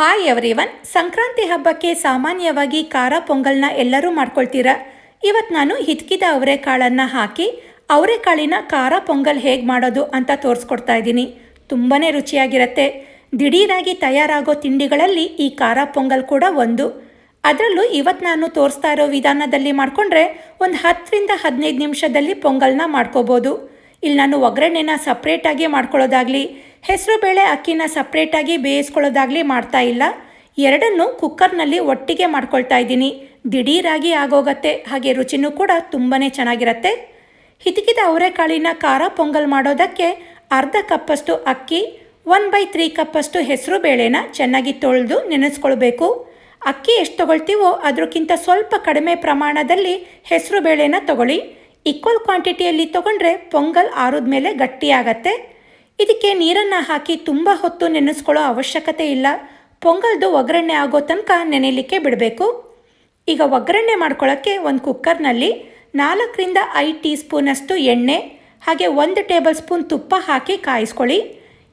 Hi everyone. Sankranti ಹಬ್ಬಕ್ಕೆ ಸಾಮಾನ್ಯವಾಗಿ ಖಾರ ಪೊಂಗಲ್ನ ಎಲ್ಲರೂ ಮಾಡ್ಕೊಳ್ತೀರಾ? ಇವತ್ತು ನಾನು ಹಿತ್ಕಿದ ಅವರೆಕಾಳನ್ನು ಹಾಕಿ ಅವರೆಕಾಳಿನ ಖಾರ ಪೊಂಗಲ್ ಹೇಗೆ ಮಾಡೋದು ಅಂತ ತೋರಿಸ್ಕೊಡ್ತಾ ಇದ್ದೀನಿ. ತುಂಬಾ ರುಚಿಯಾಗಿರುತ್ತೆ. ದಿಢೀರಾಗಿ ತಯಾರಾಗೋ ತಿಂಡಿಗಳಲ್ಲಿ ಈ ಖಾರ ಪೊಂಗಲ್ ಕೂಡ ಒಂದು. ಅದರಲ್ಲೂ ಇವತ್ತು ನಾನು ತೋರಿಸ್ತಾ ಇರೋ ವಿಧಾನದಲ್ಲಿ ಮಾಡಿಕೊಂಡ್ರೆ ಒಂದು ಹತ್ತರಿಂದ ಹದಿನೈದು ನಿಮಿಷದಲ್ಲಿ ಪೊಂಗಲ್ನ ಮಾಡ್ಕೋಬೋದು. ಇಲ್ಲಿ ನಾನು ಒಗ್ಗರಣೆನ ಸಪ್ರೇಟಾಗಿ ಮಾಡ್ಕೊಳ್ಳೋದಾಗಲಿ ಹೆಸರುಬೇಳೆ ಅಕ್ಕಿನ ಸಪ್ರೇಟಾಗಿ ಬೇಯಿಸ್ಕೊಳ್ಳೋದಾಗಲಿ ಮಾಡ್ತಾ ಇಲ್ಲ. ಎರಡನ್ನು ಕುಕ್ಕರ್ನಲ್ಲಿ ಒಟ್ಟಿಗೆ ಮಾಡ್ಕೊಳ್ತಾ ಇದ್ದೀನಿ. ದಿಢೀರಾಗಿ ಆಗೋಗತ್ತೆ. ಹಾಗೆ ರುಚಿನೂ ಕೂಡ ತುಂಬಾ ಚೆನ್ನಾಗಿರುತ್ತೆ. ಹಿತಕಿದ ಅವರೆಕಾಳಿನ ಖಾರ ಪೊಂಗಲ್ ಮಾಡೋದಕ್ಕೆ ಅರ್ಧ ಕಪ್ಪಷ್ಟು ಅಕ್ಕಿ ಒನ್ ಬೈ ತ್ರೀ ಕಪ್ಪಷ್ಟು ಹೆಸರು ಬೇಳೆನ ಚೆನ್ನಾಗಿ ತೊಳೆದು ನೆನೆಸ್ಕೊಳ್ಬೇಕು. ಅಕ್ಕಿ ಎಷ್ಟು ತೊಗೊಳ್ತೀವೋ ಅದಕ್ಕಿಂತ ಸ್ವಲ್ಪ ಕಡಿಮೆ ಪ್ರಮಾಣದಲ್ಲಿ ಹೆಸರು ಬೇಳೆನ ತಗೊಳ್ಳಿ. ಈಕ್ವಲ್ ಕ್ವಾಂಟಿಟಿಯಲ್ಲಿ ತೊಗೊಂಡ್ರೆ ಪೊಂಗಲ್ ಆರದ ಮೇಲೆ ಗಟ್ಟಿಯಾಗತ್ತೆ. ಇದಕ್ಕೆ ನೀರನ್ನು ಹಾಕಿ ತುಂಬ ಹೊತ್ತು ನೆನೆಸ್ಕೊಳ್ಳೋ ಅವಶ್ಯಕತೆ ಇಲ್ಲ. ಪೊಂಗಲ್ದು ಒಗ್ಗರಣೆ ಆಗೋ ತನಕ ನೆನೆಯಲಿಕ್ಕೆ ಬಿಡಬೇಕು. ಈಗ ಒಗ್ಗರಣೆ ಮಾಡ್ಕೊಳ್ಳೋಕ್ಕೆ ಒಂದು ಕುಕ್ಕರ್ನಲ್ಲಿ ನಾಲ್ಕರಿಂದ ಐದು ಟೀ ಸ್ಪೂನಷ್ಟು ಎಣ್ಣೆ, ಹಾಗೆ ಒಂದು ಟೇಬಲ್ ಸ್ಪೂನ್ ತುಪ್ಪ ಹಾಕಿ ಕಾಯಿಸ್ಕೊಳ್ಳಿ.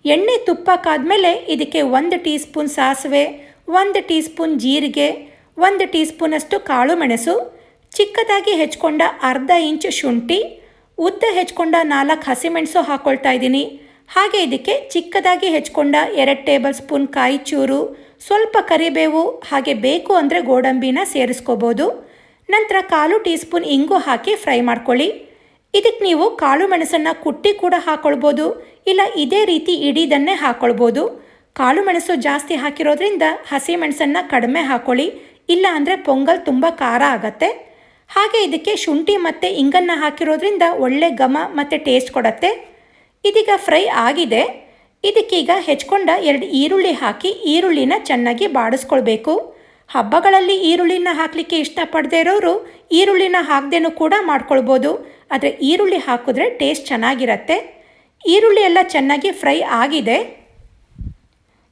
ಎಣ್ಣೆ ತುಪ್ಪ ಕಾದ್ಮೇಲೆ ಇದಕ್ಕೆ ಒಂದು ಟೀ ಸ್ಪೂನ್ ಸಾಸಿವೆ, ಒಂದು ಟೀ ಸ್ಪೂನ್ ಜೀರಿಗೆ, ಒಂದು ಟೀ ಸ್ಪೂನಷ್ಟು ಕಾಳು ಮೆಣಸು, ಚಿಕ್ಕದಾಗಿ ಹೆಚ್ಕೊಂಡ ಅರ್ಧ ಇಂಚು ಶುಂಠಿ, ಉದ್ದ ಹೆಚ್ಕೊಂಡ ನಾಲ್ಕು ಹಸಿಮೆಣಸು ಹಾಕ್ಕೊಳ್ತಾ ಇದ್ದೀನಿ. ಹಾಗೆ ಇದಕ್ಕೆ ಚಿಕ್ಕದಾಗಿ ಹೆಚ್ಕೊಂಡ ಎರಡು ಟೇಬಲ್ ಸ್ಪೂನ್ ಕಾಯಿ ಚೂರು, ಸ್ವಲ್ಪ ಕರಿಬೇವು, ಹಾಗೆ ಬೇಕು ಅಂದರೆ ಗೋಡಂಬಿನ ಸೇರಿಸ್ಕೋಬೋದು. ನಂತರ ಕಾಲು ಟೀ ಸ್ಪೂನ್ ಇಂಗು ಹಾಕಿ ಫ್ರೈ ಮಾಡ್ಕೊಳ್ಳಿ. ಇದಕ್ಕೆ ನೀವು ಕಾಳು ಮೆಣಸನ್ನು ಕುಟ್ಟಿ ಕೂಡ ಹಾಕ್ಕೊಳ್ಬೋದು ಇಲ್ಲ ಇದೇ ರೀತಿ ಇಡೀದನ್ನೇ ಹಾಕ್ಕೊಳ್ಬೋದು ಕಾಳು ಮೆಣಸು ಜಾಸ್ತಿ ಹಾಕಿರೋದ್ರಿಂದ ಹಸಿ ಮೆಣಸನ್ನು ಕಡಿಮೆ ಹಾಕ್ಕೊಳ್ಳಿ ಇಲ್ಲ ಅಂದರೆ ಪೊಂಗಲ್ ತುಂಬ ಖಾರ ಆಗತ್ತೆ. ಹಾಗೆ ಇದಕ್ಕೆ ಶುಂಠಿ ಮತ್ತು ಇಂಗನ್ನು ಹಾಕಿರೋದ್ರಿಂದ ಒಳ್ಳೆ ಘಮ ಮತ್ತು ಟೇಸ್ಟ್ ಕೊಡತ್ತೆ. ಇದೀಗ ಫ್ರೈ ಆಗಿದೆ. ಇದಕ್ಕೀಗ ಹೆಚ್ಕೊಂಡ ಎರಡು ಈರುಳ್ಳಿ ಹಾಕಿ ಈರುಳ್ಳಿನ ಚೆನ್ನಾಗಿ ಬಾಡಿಸ್ಕೊಳ್ಬೇಕು. ಹಬ್ಬಗಳಲ್ಲಿ ಈರುಳ್ಳಿನ ಹಾಕಲಿಕ್ಕೆ ಇಷ್ಟಪಡದೇ ಇರೋರು ಈರುಳ್ಳಿನ ಹಾಕ್ದೇನೂ ಕೂಡ ಮಾಡ್ಕೊಳ್ಬೋದು. ಆದರೆ ಈರುಳ್ಳಿ ಹಾಕಿದ್ರೆ ಟೇಸ್ಟ್ ಚೆನ್ನಾಗಿರತ್ತೆ. ಈರುಳ್ಳಿ ಎಲ್ಲ ಚೆನ್ನಾಗಿ ಫ್ರೈ ಆಗಿದೆ.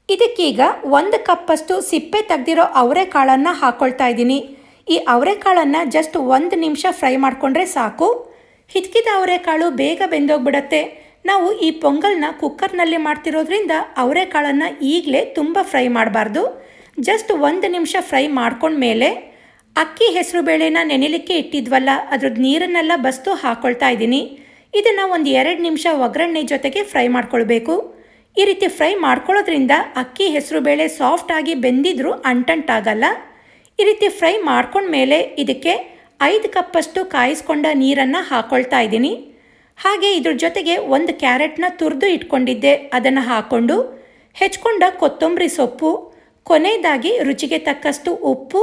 ಇದಕ್ಕೀಗ ಒಂದು ಕಪ್ಪಷ್ಟು ಸಿಪ್ಪೆ ತೆಗೆದಿರೋ ಅವರೆಕಾಳನ್ನು ಹಾಕ್ಕೊಳ್ತಾ ಇದ್ದೀನಿ. ಈ ಅವರೆಕಾಳನ್ನು ಜಸ್ಟ್ ಒಂದು ನಿಮಿಷ ಫ್ರೈ ಮಾಡಿಕೊಂಡ್ರೆ ಸಾಕು. ಹಿತ್ಕಿದ ಅವರೆಕಾಳು ಬೇಗ ಬೆಂದೋಗ್ಬಿಡತ್ತೆ. ನಾವು ಈ ಪೊಂಗಲ್ನ ಕುಕ್ಕರ್ನಲ್ಲಿ ಮಾಡ್ತಿರೋದ್ರಿಂದ ಅವರೆಕಾಳನ್ನು ಈಗಲೇ ತುಂಬ ಫ್ರೈ ಮಾಡಬಾರ್ದು. ಜಸ್ಟ್ ಒಂದು ನಿಮಿಷ ಫ್ರೈ ಮಾಡ್ಕೊಂಡ್ಮೇಲೆ ಅಕ್ಕಿ ಹೆಸರು ಬೇಳೆನ ನೆನೆಲಿಕ್ಕೆ ಇಟ್ಟಿದ್ವಲ್ಲ ಅದ್ರದ್ದು ನೀರನ್ನೆಲ್ಲ ಬಸ್ತು ಹಾಕ್ಕೊಳ್ತಾ ಇದ್ದೀನಿ. ಇದನ್ನು ಒಂದು ಎರಡು ನಿಮಿಷ ಒಗ್ಗರಣೆ ಜೊತೆಗೆ ಫ್ರೈ ಮಾಡ್ಕೊಳ್ಬೇಕು. ಈ ರೀತಿ ಫ್ರೈ ಮಾಡ್ಕೊಳ್ಳೋದ್ರಿಂದ ಅಕ್ಕಿ ಹೆಸರು ಬೇಳೆ ಸಾಫ್ಟಾಗಿ ಬೆಂದಿದ್ರೂ ಅಂಟಂಟಾಗಲ್ಲ. ಈ ರೀತಿ ಫ್ರೈ ಮಾಡ್ಕೊಂಡ್ಮೇಲೆ ಇದಕ್ಕೆ ಐದು ಕಪ್ಪಷ್ಟು ಕಾಯಿಸ್ಕೊಂಡ ನೀರನ್ನು ಹಾಕ್ಕೊಳ್ತಾ ಇದ್ದೀನಿ. ಹಾಗೆ ಇದ್ರ ಜೊತೆಗೆ ಒಂದು ಕ್ಯಾರೆಟ್ನ ತುರಿದು ಇಟ್ಕೊಂಡಿದ್ದೆ. ಅದನ್ನು ಹಾಕ್ಕೊಂಡು ಹೆಚ್ಕೊಂಡ ಕೊತ್ತಂಬರಿ ಸೊಪ್ಪು, ಕೊನೆಯದಾಗಿ ರುಚಿಗೆ ತಕ್ಕಷ್ಟು ಉಪ್ಪು,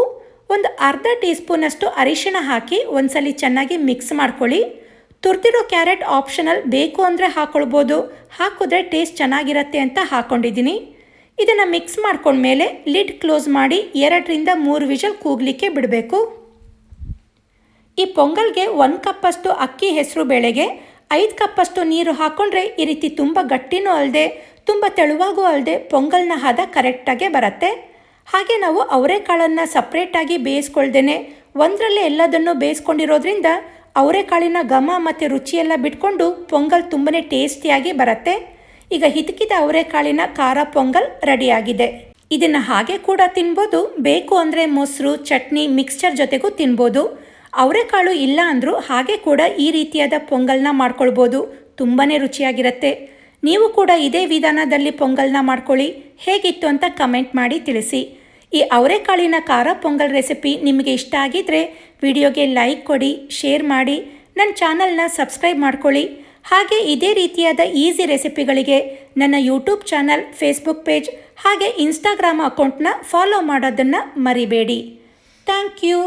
ಒಂದು ಅರ್ಧ ಟೀ ಸ್ಪೂನಷ್ಟು ಅರಿಶಿಣ ಹಾಕಿ ಒಂದ್ಸಲಿ ಚೆನ್ನಾಗಿ ಮಿಕ್ಸ್ ಮಾಡ್ಕೊಳ್ಳಿ. ತುರ್ತಿರೋ ಕ್ಯಾರೆಟ್ ಆಪ್ಷನಲ್ ಬೇಕು ಅಂದರೆ ಹಾಕ್ಕೊಳ್ಬೋದು ಹಾಕಿದ್ರೆ ಟೇಸ್ಟ್ ಚೆನ್ನಾಗಿರತ್ತೆ ಅಂತ ಹಾಕ್ಕೊಂಡಿದ್ದೀನಿ ಇದನ್ನು ಮಿಕ್ಸ್ ಮಾಡ್ಕೊಂಡ್ಮೇಲೆ ಲಿಡ್ ಕ್ಲೋಸ್ ಮಾಡಿ ಎರಡರಿಂದ ಮೂರು ವಿಷಲ್ ಕೂಗಲಿಕ್ಕೆ ಬಿಡಬೇಕು. ಈ ಪೊಂಗಲ್ಗೆ ಒಂದು ಕಪ್ಪಷ್ಟು ಅಕ್ಕಿ ಹೆಸರು ಬೇಳೆಗೆ ಐದು ಕಪ್ಪಷ್ಟು ನೀರು ಹಾಕ್ಕೊಂಡ್ರೆ ಈ ರೀತಿ ತುಂಬ ಗಟ್ಟಿನೂ ಅಲ್ಲದೆ ತುಂಬ ತೆಳುವಾಗೂ ಅಲ್ಲದೆ ಪೊಂಗಲ್ನ ಹದ ಕರೆಕ್ಟಾಗೆ ಬರುತ್ತೆ. ಹಾಗೆ ನಾವು ಅವರೆಕಾಳನ್ನು ಸಪ್ರೇಟಾಗಿ ಬೇಯಿಸ್ಕೊಳ್ದೇನೆ, ಒಂದರಲ್ಲೇ ಎಲ್ಲದನ್ನು ಬೇಯಿಸ್ಕೊಂಡಿರೋದ್ರಿಂದ ಅವರೆಕಾಳಿನ ಘಮ ಮತ್ತು ರುಚಿಯೆಲ್ಲ ಬಿಟ್ಕೊಂಡು ಪೊಂಗಲ್ ತುಂಬಾ ಟೇಸ್ಟಿಯಾಗಿ ಬರುತ್ತೆ. ಈಗ ಹಿತಕಿದ ಅವರೆಕಾಳಿನ ಖಾರ ಪೊಂಗಲ್ ರೆಡಿಯಾಗಿದೆ. ಇದನ್ನು ಹಾಗೆ ಕೂಡ ತಿನ್ಬೋದು, ಬೇಕು ಅಂದರೆ ಮೊಸರು, ಚಟ್ನಿ ಮಿಕ್ಸ್ಚರ್ ಜೊತೆಗೂ ತಿನ್ಬೋದು. ಅವರೆಕಾಳು ಇಲ್ಲ ಅಂದರೂ ಹಾಗೆ ಕೂಡ ಈ ರೀತಿಯಾದ ಪೊಂಗಲ್ನ ಮಾಡ್ಕೊಳ್ಬೋದು. ತುಂಬಾ ರುಚಿಯಾಗಿರುತ್ತೆ. ನೀವು ಕೂಡ ಇದೇ ವಿಧಾನದಲ್ಲಿ ಪೊಂಗಲ್ನ ಮಾಡ್ಕೊಳ್ಳಿ. ಹೇಗಿತ್ತು ಅಂತ ಕಮೆಂಟ್ ಮಾಡಿ ತಿಳಿಸಿ. ಈ ಅವರೆಕಾಳಿನ ಖಾರ ಪೊಂಗಲ್ ರೆಸಿಪಿ ನಿಮಗೆ ಇಷ್ಟ ಆಗಿದ್ದರೆ ವಿಡಿಯೋಗೆ ಲೈಕ್ ಕೊಡಿ, ಶೇರ್ ಮಾಡಿ, ನನ್ನ ಚಾನಲ್ನ ಸಬ್ಸ್ಕ್ರೈಬ್ ಮಾಡ್ಕೊಳ್ಳಿ. ಹಾಗೆ ಇದೇ ರೀತಿಯಾದ ಈಸಿ ರೆಸಿಪಿಗಳಿಗೆ ನನ್ನ ಯೂಟ್ಯೂಬ್ ಚಾನಲ್ ಫೇಸ್ಬುಕ್ ಪೇಜ್, ಹಾಗೆ ಇನ್ಸ್ಟಾಗ್ರಾಮ್ ಅಕೌಂಟ್ನ ಫಾಲೋ ಮಾಡೋದನ್ನು ಮರಿಬೇಡಿ. Thank you.